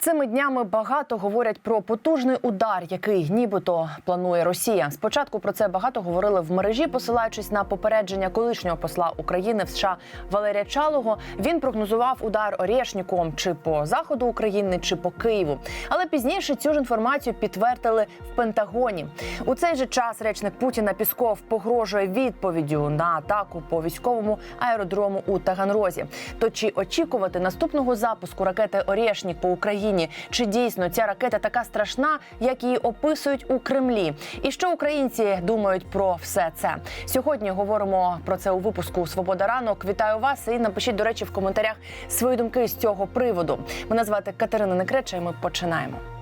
Цими днями багато говорять про потужний удар, який нібито планує Росія. Спочатку про це багато говорили в мережі, посилаючись на попередження колишнього посла України в США Валерія Чалого. Він прогнозував удар Орєшніком чи по заходу України, чи по Києву. Але пізніше цю ж інформацію підтвердили в Пентагоні. У цей же час речник Путіна Пісков погрожує відповіддю на атаку по військовому аеродрому у Таганрозі. То чи очікувати наступного запуску ракети Орєшнік по Україні? Чи дійсно ця ракета така страшна, як її описують у Кремлі? І що українці думають про все це? Сьогодні говоримо про це у випуску Свобода ранок. Вітаю вас і напишіть, до речі, в коментарях свої думки з цього приводу. Мене звати Катерина Некреча, і ми починаємо.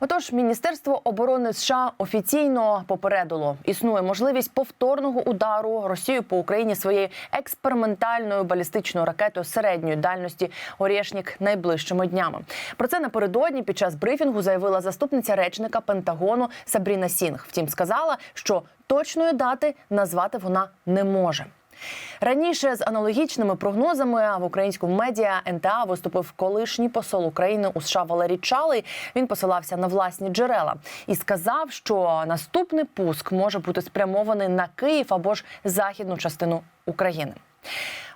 Отож, Міністерство оборони США офіційно попередило, існує можливість повторного удару Росією по Україні своєю експериментальною балістичною ракетою середньої дальності Орєшнік найближчими днями. Про це напередодні під час брифінгу заявила заступниця речника Пентагону Сабріна Сінг. Втім, сказала, що точної дати назвати вона не може. Раніше з аналогічними прогнозами в українському медіа НТА виступив колишній посол України у США Валерій Чалий. Він посилався на власні джерела і сказав, що наступний пуск може бути спрямований на Київ або ж західну частину України.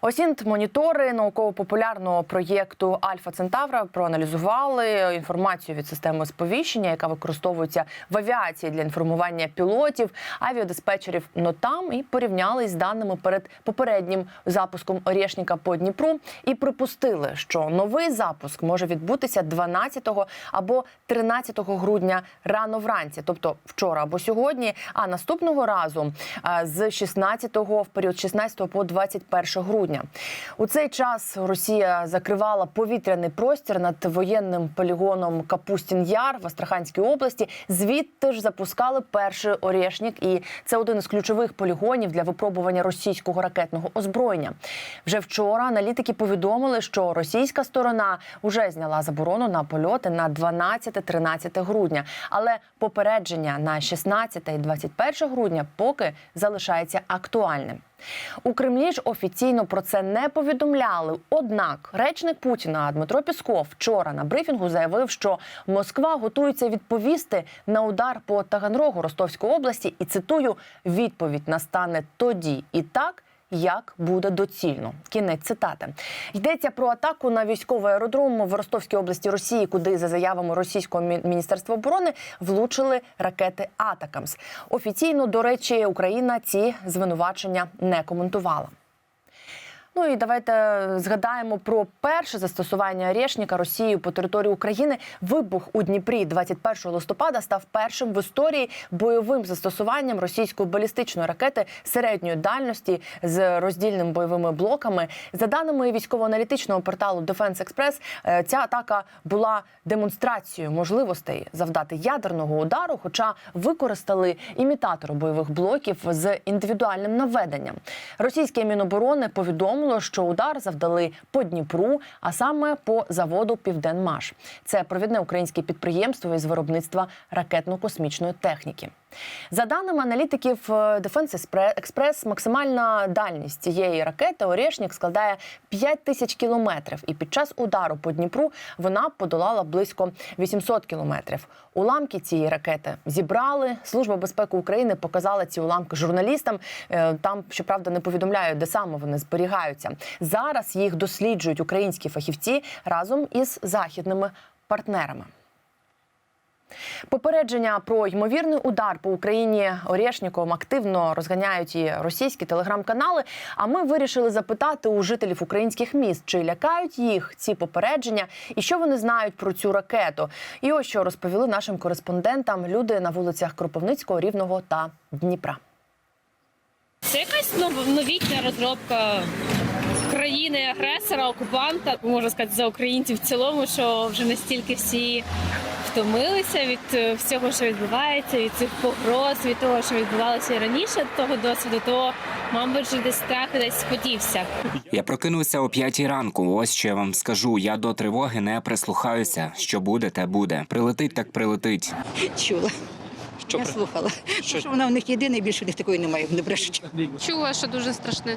Осінт монітори науково-популярного проєкту Альфа Центавра проаналізували інформацію від системи сповіщення, яка використовується в авіації для інформування пілотів, авіадиспетчерів НОТАМ, і порівняли із даними перед попереднім запуском Орєшніка по Дніпру і припустили, що новий запуск може відбутися 12 або 13 грудня рано вранці, тобто вчора або сьогодні. А наступного разу з 16 в період 16 по 21 грудня. У цей час Росія закривала повітряний простір над воєнним полігоном Капустін Яр в Астраханській області. Звідти ж запускали перший Орєшнік, і це один із ключових полігонів для випробування російського ракетного озброєння. Вже вчора аналітики повідомили, що російська сторона вже зняла заборону на польоти на 12-13 грудня, але попередження на 16 і 21 грудня поки залишається актуальним. У Кремлі ж офіційно про це не повідомляли. Однак речник Путіна Дмитро Пісков вчора на брифінгу заявив, що Москва готується відповісти на удар по Таганрогу Ростовської області, і цитую: відповідь настане тоді і так. Як буде доцільно, кінець цитати йдеться про атаку на військовий аеродром в Ростовській області Росії, куди за заявами російського міністерства оборони влучили ракети Атакамс. Офіційно, до речі, Україна ці звинувачення не коментувала. Ну і давайте згадаємо про перше застосування Орешника Росією по території України. Вибух у Дніпрі 21 листопада став першим в історії бойовим застосуванням російської балістичної ракети середньої дальності з роздільними бойовими блоками. За даними військово-аналітичного порталу Defense Express, е, ця атака була демонстрацією можливостей завдати ядерного удару, хоча використали імітатори бойових блоків з індивідуальним наведенням. Російське міноборони повідомило, що удар завдали по Дніпру, а саме по заводу Південмаш. Це провідне українське підприємство із виробництва ракетно-космічної техніки. За даними аналітиків е, Defense Express, максимальна дальність цієї ракети Орєшнік складає 5 тисяч кілометрів, і під час удару по Дніпру вона подолала близько 800 кілометрів. Уламки цієї ракети зібрали. Служба безпеки України показала ці уламки журналістам. Е, Там, щоправда, не повідомляють, де саме вони зберігаються. Зараз їх досліджують українські фахівці разом із західними партнерами. Попередження про ймовірний удар по Україні Орєшніком активно розганяють і російські телеграм-канали. А ми вирішили запитати у жителів українських міст, чи лякають їх ці попередження, і що вони знають про цю ракету. І ось що розповіли нашим кореспондентам люди на вулицях Кропивницького, Рівного та Дніпра. Це якась нов- новітня розробка країни-агресора, окупанта, можна сказати, за українців в цілому, що вже настільки всі втомилися від е, всього, що відбувається, від цих погроз, від того, що відбувалося і раніше того досвіду, то, мабуть, вже десь страх десь сподівся. Я прокинувся о п'ятій ранку. Ось що я вам скажу. Я до тривоги не прислухаюся. Що буде, те буде. Прилетить, так прилетить. Чула. Що Я при- слухала. Що- Що вона в них єдина, і більше в них такої немає, не брешуть. Чула, що дуже страшне.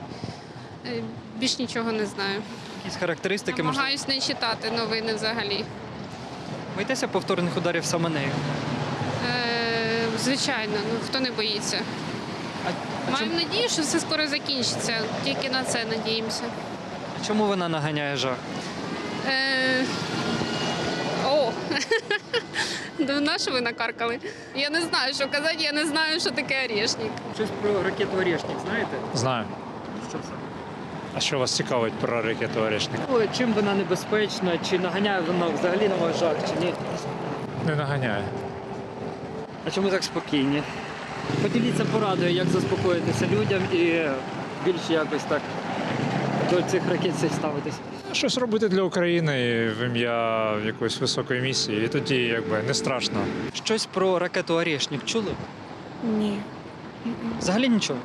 Е, Більш нічого не знаю. Якісь характеристики можливо? Намагаюсь не читати новини взагалі. Боїтеся повторних ударів саме нею? Е, звичайно, ну хто не боїться. А, а, чому, Маємо надію, що все скоро закінчиться. Тільки на це надіємося. а чому вона наганяє жах? Е, о! Ну, на що ви накаркали? Я не знаю, що казати, я не знаю, що таке орешник. Щось про ракету Орешник знаєте? Знаю. А що вас цікавить про ракету Орешник? Чим вона небезпечна? Чи наганяє вона взагалі на ваш жах, чи ні? Не наганяє. А чому так спокійні? Поділіться порадою, як заспокоїтися людям і більш якось так до цих ракет ставитись. Щось робити для України в ім'я якоїсь високої місії, і тоді якби не страшно. Щось про ракету Орешник чули? Ні. Взагалі нічого.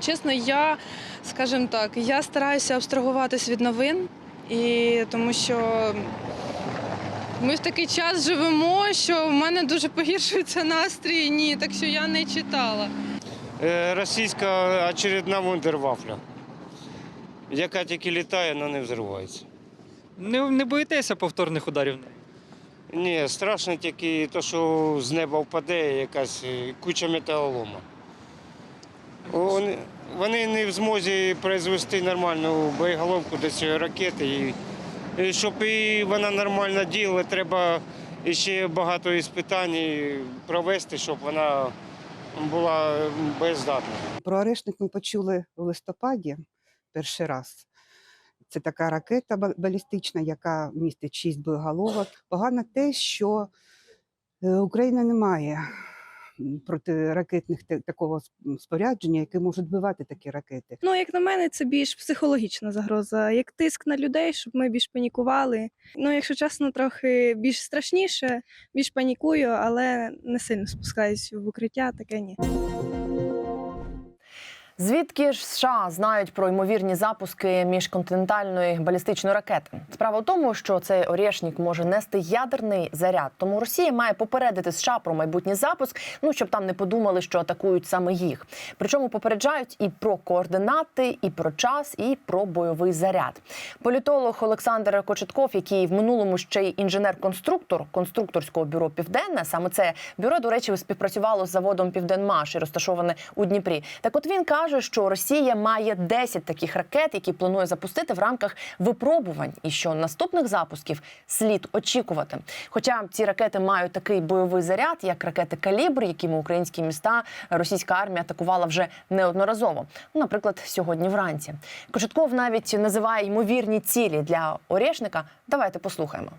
Чесно, я, скажімо так, я стараюся абстрагуватись від новин, і тому що ми в такий час живемо, що в мене дуже погіршується настрій. Ні, так що я не читала. Е, Російська очередна вундервафля, яка тільки літає, але не взривається. Не, не боїтеся повторних ударів? Ні, страшно тільки те, що з неба впаде якась е, куча металолома. Вони, вони не в змозі произвести нормальну боєголовку до цієї ракети. І, і щоб і вона нормально діяла, треба ще багато іспитань провести, щоб вона була боєздатна. Про орешник ми почули у листопаді перший раз. Це така ракета ба- балістична, яка містить шість боєголовок. Погано те, що е, Україна не має протиракетних такого спорядження, яке може збивати такі ракети. Ну, як на мене, це більш психологічна загроза, як тиск на людей, щоб ми більш панікували. Ну, якщо чесно, трохи більш страшніше, більш панікую, але не сильно спускаюсь в укриття, таке ні. Звідки ж США знають про ймовірні запуски міжконтинентальної балістичної ракети? Справа в тому, що цей Орєшнік може нести ядерний заряд. Тому Росія має попередити США про майбутній запуск, ну щоб там не подумали, що атакують саме їх. Причому попереджають і про координати, і про час, і про бойовий заряд. Політолог Олександр Кочетков, який в минулому ще й інженер-конструктор конструкторського бюро Південне, саме це бюро, до речі, співпрацювало з заводом Південмаш і розташоване у Дніпрі. Так, от він каже, що Росія має 10 таких ракет, які планує запустити в рамках випробувань, і що наступних запусків слід очікувати. Хоча ці ракети мають такий бойовий заряд, як ракети Калібр, якими українські міста російська армія атакувала вже неодноразово. Ну, наприклад, сьогодні вранці. Кочетков навіть називає ймовірні цілі для Орешника. Давайте послухаємо.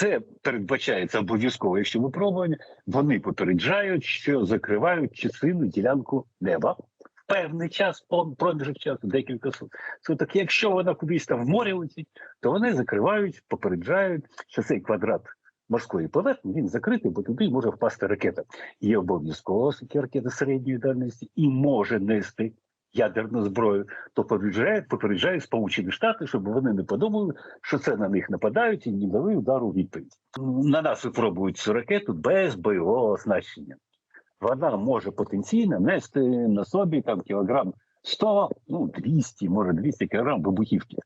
Це передбачається обов'язково, якщо випробування, вони попереджають, що закривають частину ділянку неба в певний час, проміжок часу, декілька сут- суток. Якщо вона кудись там в морі летить, то вони закривають, попереджають, що цей квадрат морської поверхні він закритий, бо туди може впасти ракета. І обов'язково такі ракети середньої дальності і може нести ядерну зброю, то попереджають, попереджають Сполучені Штати, щоб вони не подумали, що це на них нападають і не дали у відповідь. На нас випробують цю ракету без бойового оснащення. Вона може потенційно нести на собі там кілограм 100, ну 200, може 200 кілограм вибухівки.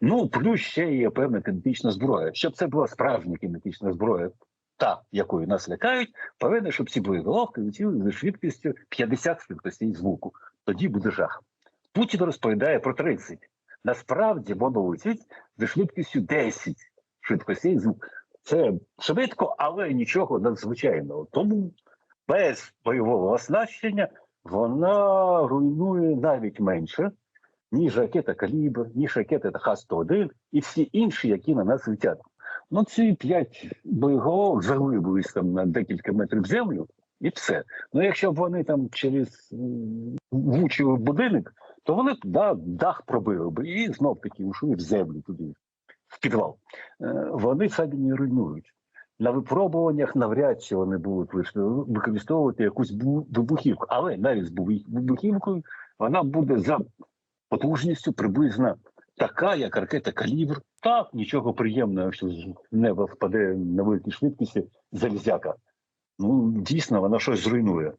Ну, плюс ще є певна кинетична зброя. Щоб це була справжня кинетична зброя, та якою нас лякають, повинно, щоб ці боєголовки летіли зі швидкістю 50 швидкостей звуку. Тоді буде жах. Путін розповідає про 30. Насправді воно летить зі швидкістю 10 швидкостей звуку. Це швидко, але нічого надзвичайного. Тому без бойового оснащення вона руйнує навіть менше, ніж ракета Калібр, ніж ракета Х-101 і всі інші, які на нас летять. Ну, ці п'ять боєголовок заглибились там на декілька метрів землю, і все. Ну, якщо б вони там через влучили будинок, то вони б да, дах пробили б і знов таки ушли в землю туди, в підвал. Е, Вони самі не руйнують. На випробуваннях навряд чи вони будуть використовувати якусь вибухівку, але навіть з вибухівкою вона буде за потужністю приблизно така, як ракета Калібр. Так, нічого приємного, що з неба впаде на великій швидкості залізяка. Ну, дійсно, вона щось зруйнує.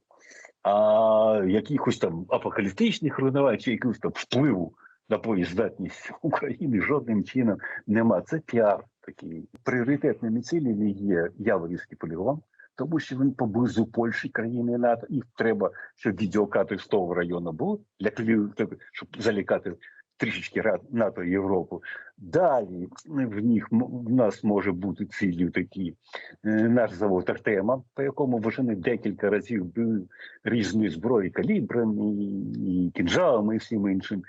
А якихось там апокаліптичних руйнувань чи якогось там впливу на боєздатність України жодним чином нема. Це піар такий. Пріоритетними цілями є Яворівський полігон, тому що він поблизу Польщі, країни НАТО, і треба, щоб відеокати з того району були для щоб залікати трішечки НАТО і Європу. Далі в них в нас може бути ціллю такі е, наш завод Артема, по якому вже декілька разів били різної зброї калібрами, і, кінжалами, і всім іншим.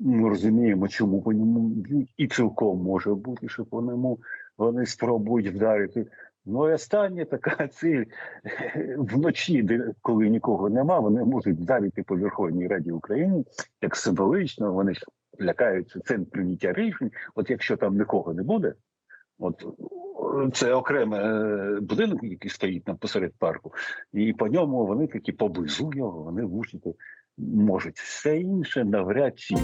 Ми розуміємо, чому по ньому б'ють, і цілком може бути, що по ньому вони спробують вдарити. Ну і остання така ціль вночі, де коли нікого нема, вони можуть вдарити по Верховній Раді України як символічно. Вони лякаються центр прийняття рішень. От якщо там нікого не буде, от це окремий е, будинок, який стоїть там посеред парку, і по ньому вони такі поблизу його, вони влучити можуть. Все інше навряд чи.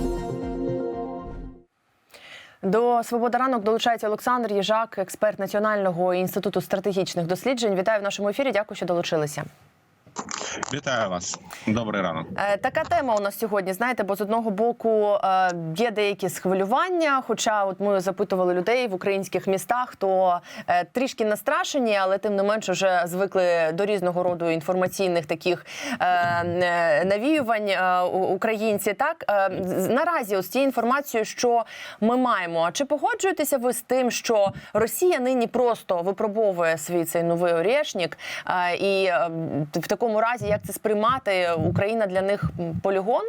До свобода ранок долучається Олександр Їжак, експерт Національного інституту стратегічних досліджень. Вітаю в нашому ефірі. Дякую, що долучилися. Вітаю вас. Добрий ранок. Е, Така тема у нас сьогодні. Знаєте, бо з одного боку е, є деякі схвилювання. Хоча, от ми запитували людей в українських містах, то е, трішки настрашені, але тим не менш вже звикли до різного роду інформаційних таких навіювань українці. Так наразі ось цією інформацією, що ми маємо. А Чи погоджуєтеся ви з тим, що Росія нині просто випробовує свій цей новий орешник, е, і в такому разі як це сприймати? Україна для них полігон?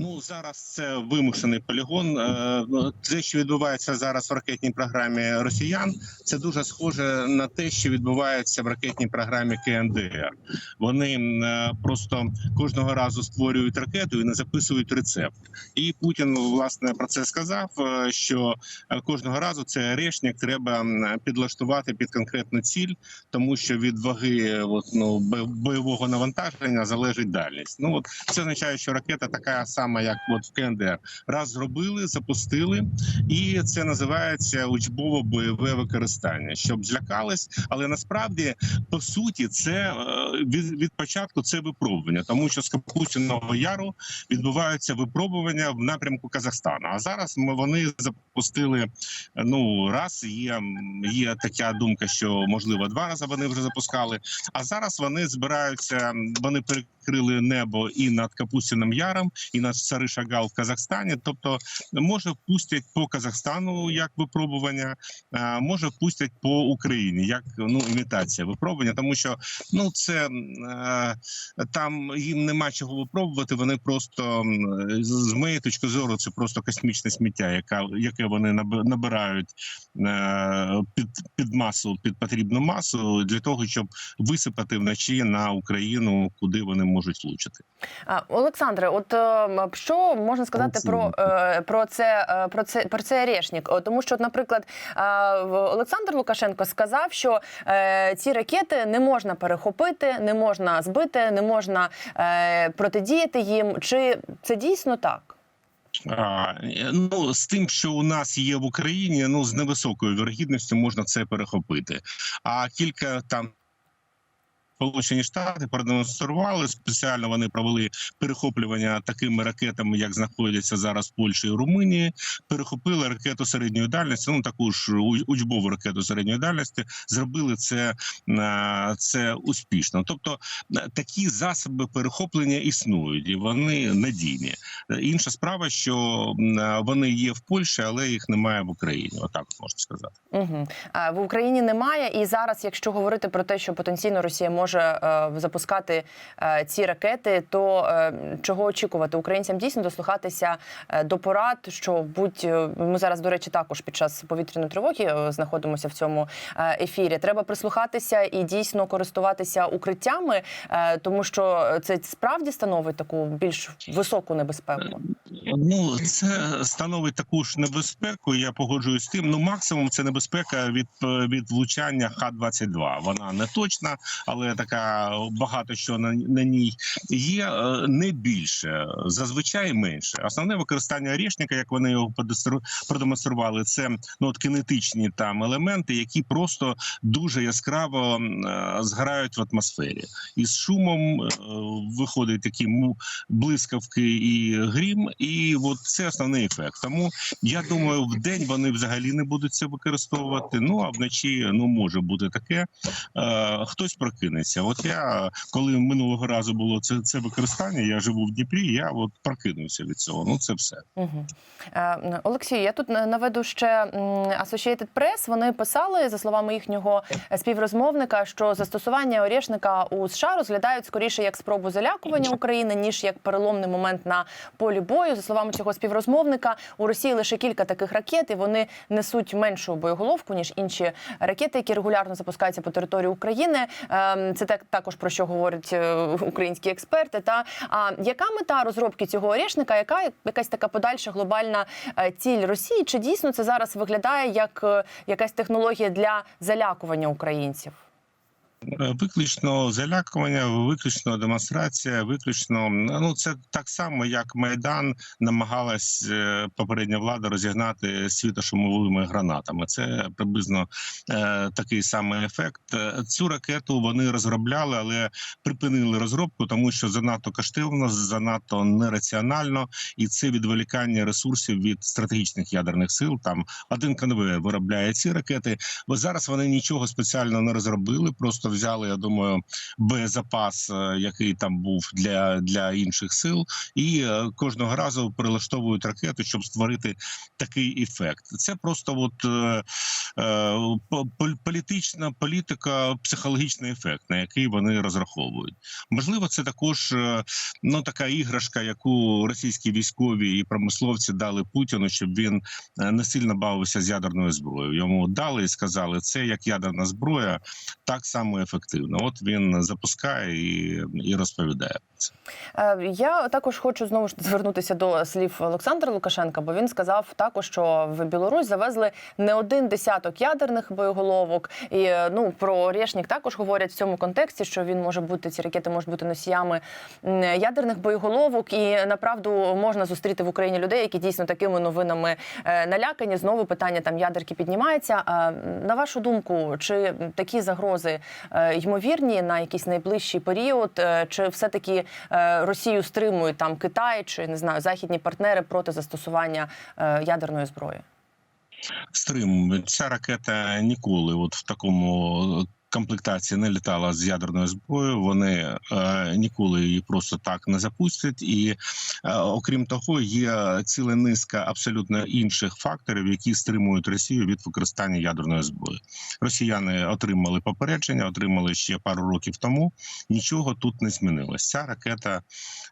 Ну зараз це вимушений полігон. Е, ну, Те, що відбувається зараз в ракетній програмі росіян, це дуже схоже на те, що відбувається в ракетній програмі КНДР. Вони е, просто кожного разу створюють ракету і не записують рецепт. І Путін власне про це сказав. е, Що кожного разу цей решник треба підлаштувати під конкретну ціль, тому що від ваги от, ну, бойового навантаження залежить дальність. Ну от це означає, що ракета така сама, як от в КНДР. Раз зробили, запустили, і це називається учбово бойове використання, щоб злякались. Але насправді по суті це е, від, від початку це випробування, тому що з Капустіного яру відбуваються випробування в напрямку Казахстану. А зараз вони запустили ну раз. Є є така думка, що можливо два рази вони вже запускали. А зараз вони збираються. Вони перекрили небо і над Капустіним Яром, і над Цари Шагал в Казахстані. Тобто, може впустять по Казахстану як випробування, може впустять по Україні як ну імітація випробування, тому що ну це там їм нема чого випробувати. Вони просто з моєї точки зору, це просто космічне сміття, яка яке вони наби- набирають під під масу, під потрібну масу для того, щоб висипати вночі на Україну, куди вони можуть влучити. Олександре, от е, що можна сказати про, е, про це е, про це про цей орешник? О, Тому що, наприклад, е, Олександр Лукашенко сказав, що е, ці ракети не можна перехопити, не можна збити, не можна е, протидіяти їм. Чи це дійсно так? А, ну з тим, що у нас є в Україні, ну з невисокою вірогідністю можна це перехопити. А кілька там. Сполучені Штати продемонстрували спеціально. Вони провели перехоплювання такими ракетами, як знаходяться зараз в Польщі і Румунії. Перехопили ракету середньої дальності. Ну таку ж учбову ракету середньої дальності. Зробили це, це успішно. Тобто е, такі засоби перехоплення існують і вони надійні. Інша справа, що е, вони є в Польщі, але їх немає в Україні. Отак можна сказати. Угу. В Україні немає. І зараз, якщо говорити про те, що потенційно Росія може е, запускати е, ці ракети, то е, чого очікувати українцям дійсно дослухатися до порад, що будь ми зараз, до речі, також під час повітряної тривоги знаходимося в цьому ефірі. Треба прислухатися і дійсно користуватися укриттями, тому що це справді становить таку більш високу небезпеку. Ну це становить таку ж небезпеку. Я погоджуюсь з тим. Ну максимум це небезпека від, від влучання Х-22. Вона не точна, але така багато що на, на ній є е, не більше, зазвичай менше. Основне використання орешника, як вони його продемонстрували, це ну от кинетичні там елементи, які просто дуже яскраво е, згорають в атмосфері. І з шумом е, виходить такі блискавки і грім, і от це основний ефект. Тому я думаю, в день вони взагалі не будуть це використовувати. Ну а вночі ну може бути таке. Хтось прокинеться. От я коли минулого разу було це, це використання, я живу в Дніпрі. Я от прокинувся від цього. Ну це все. Угу. Олексій, я тут на- наведу ще Associated Press. Вони писали, за словами їхнього співрозмовника, що застосування орешника у США розглядають скоріше як спробу залякування України, ніж як переломний момент на полі бою. За словами цього співрозмовника, у Росії лише кілька таких ракет, і вони несуть меншу боєголовку ніж інші ракети, які регулярно запускаються по території України. Це так також про що говорять е, українські експерти. Та а яка мета розробки цього орешника? Яка якась така подальша глобальна е, ціль Росії? Чи дійсно це зараз виглядає як е, якась технологія для залякування українців? Е, Виключно залякування, виключно демонстрація, виключно ну це так само, як майдан намагалась е, попередня влада розігнати світошумовими гранатами. Це приблизно е, такий самий ефект. Е, Цю ракету вони розробляли, але припинили розробку, тому що занадто коштовно, занадто нераціонально, і це відволікання ресурсів від стратегічних ядерних сил. Там один конвейер виробляє ці ракети. Бо зараз вони нічого спеціально не розробили, просто взяли, я думаю, боєзапас, е, який там був для, для інших сил, і е, кожного разу прилаштовують ракету, щоб створити такий ефект. Це просто от е, е, по- пол- політична політика, психологічний ефект, на який вони розраховують. Можливо, це також ну така іграшка, яку російські військові і промисловці дали Путіну, щоб він не сильно бавився з ядерною зброєю. Йому дали і сказали, це як ядерна зброя, так само ефективно. От він запускає і, і розповідає. Е, Я також хочу знову ж звернутися до слів Олександра Лукашенка, бо він сказав також, що в Білорусь завезли не один десяток ядерних боєголовок. І е, ну про Орешник також говорять в цьому контексті, що він може бути ці ракети можуть бути носіями ядерних боєголовок. І направду можна зустріти в Україні людей, які дійсно такими новинами е, налякані. Знову питання там ядерки піднімається. А на вашу думку, чи такі загрози ймовірні на якийсь найближчий період, е, чи все таки Росію стримують там Китай чи не знаю західні партнери проти застосування е, ядерної зброї? Стрим ця ракета ніколи, от в такому комплектації не літала з ядерною зброєю. Вони е, ніколи її просто так не запустять. І е, окрім того, є ціла низка абсолютно інших факторів, які стримують Росію від використання ядерної зброї. Росіяни отримали попередження, отримали ще пару років тому. Нічого тут не змінилось. Ця ракета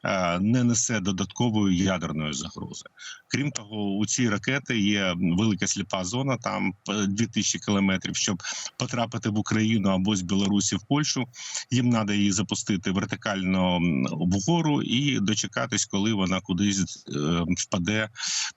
е, не несе додаткової ядерної загрози. Крім того, у цій ракети є велика сліпа зона, там е, 2000 кілометрів, щоб потрапити в Україну або з Білорусі в Польщу. Їм треба її запустити вертикально вгору і дочекатись, коли вона кудись е, впаде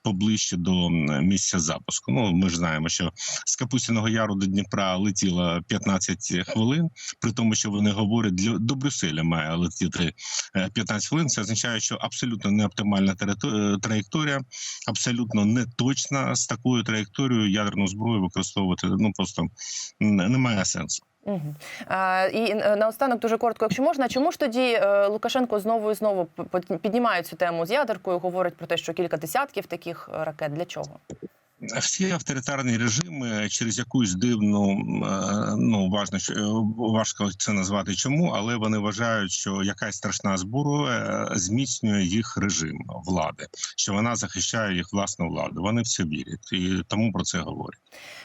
поближче до місця запуску. Ну ми ж знаємо, що з Капустяного Яру до Дніпра летіло 15 хвилин, при тому, що вони говорять до Брюсселя має летіти е, 15 хвилин. Це означає, що абсолютно не оптимальна е, траєкторія, абсолютно не точна з такою траєкторією ядерну зброю використовувати. Ну просто немає сенсу. Угу. Е, і е, наостанок дуже коротко, якщо можна, чому ж тоді е, Лукашенко знову і знову піднімає цю тему з ядеркою? Говорить про те, що кілька десятків таких е, ракет для чого? Всі авторитарні режими через якусь дивну е, ну важно е, важко це назвати чому, але вони вважають, що якась страшна зброя е, зміцнює їх режим влади, що вона захищає їх власну владу. Вони в це вірять і тому про це говорять.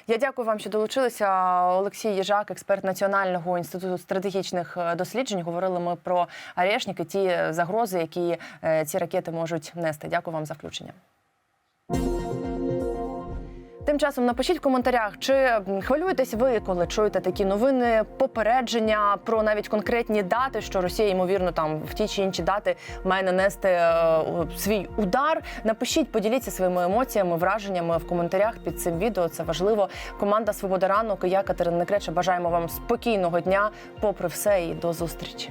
Я дякую вам, що долучилися. Олексій Єжак, експерт Національного інституту стратегічних досліджень. Говорили ми про арешники, ті загрози, які ці ракети можуть нести. Дякую вам за включення. Тим часом напишіть в коментарях, чи хвилюєтесь ви, коли чуєте такі новини, попередження про навіть конкретні дати, що Росія ймовірно там в ті чи інші дати має нанести е, свій удар. Напишіть, поділіться своїми емоціями, враженнями в коментарях під цим відео. Це важливо. Команда Свобода ранок і я Катерина Некреча бажаємо вам спокійного дня, попри все, і до зустрічі.